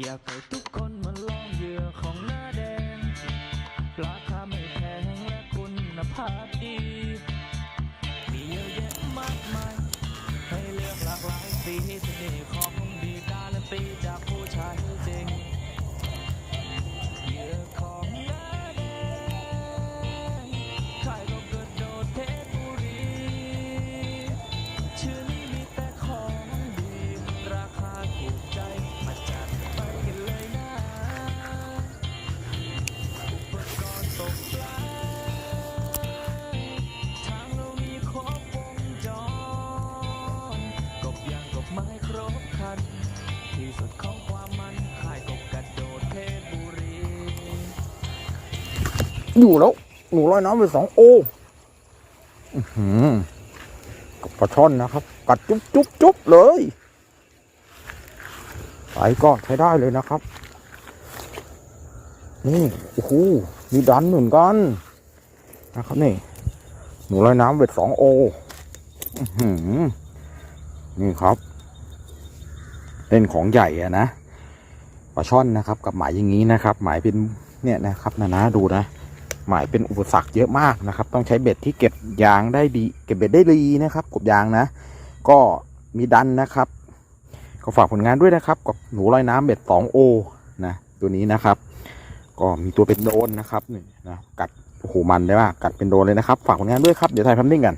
อยากให้ทุกคนมาลองเหยื่อของหน้าแดง ราคาไม่แพงและคุณภาพดี มีเยอะแยะมากมาย ให้เลือกหลากหลายสีเสน่ห์ของดีการันตีจาก ครันที่สุดของความมันขายกบกระโดดเพชรบุรีอยู่แล้ว หนูลอยน้ำไปสองโออื้อหือกับปลาช่อนนะครับ กัดจุ๊บจุ๊บจุ๊บเลยไปก็ใช้ได้เลยนะครับ นี่โอ้โหมีดันเหมือนกันนะครับนี่ หนูลอยน้ำเบ็ดสองโอหือนี่ครับ เล่นของใหญ่อะนะปลาช่อนนะครับ กับหมายอย่างนี้นะครับ หมายเป็นเนี่ยนะครับนะนะดูนะหมายเป็นอุปสรรคเยอะมากนะครับ ต้องใช้เบ็ดที่เก็บยางได้ดี เก็บเบ็ดได้ดีนะครับ กบยางนะ ก็มีดันนะครับ ก็ฝากผลงานด้วยนะครับ กับหนูลอยน้ำเบ็ด 2O นะตัวนี้นะครับ ก็มีตัวเป็นโดนนะครับนี่นะกัดโอ้โหมันได้มากกัดเป็นโดนเลยนะครับ ฝากผลงานด้วยครับ เดี๋ยวถ่ายพัมนิ่งกัน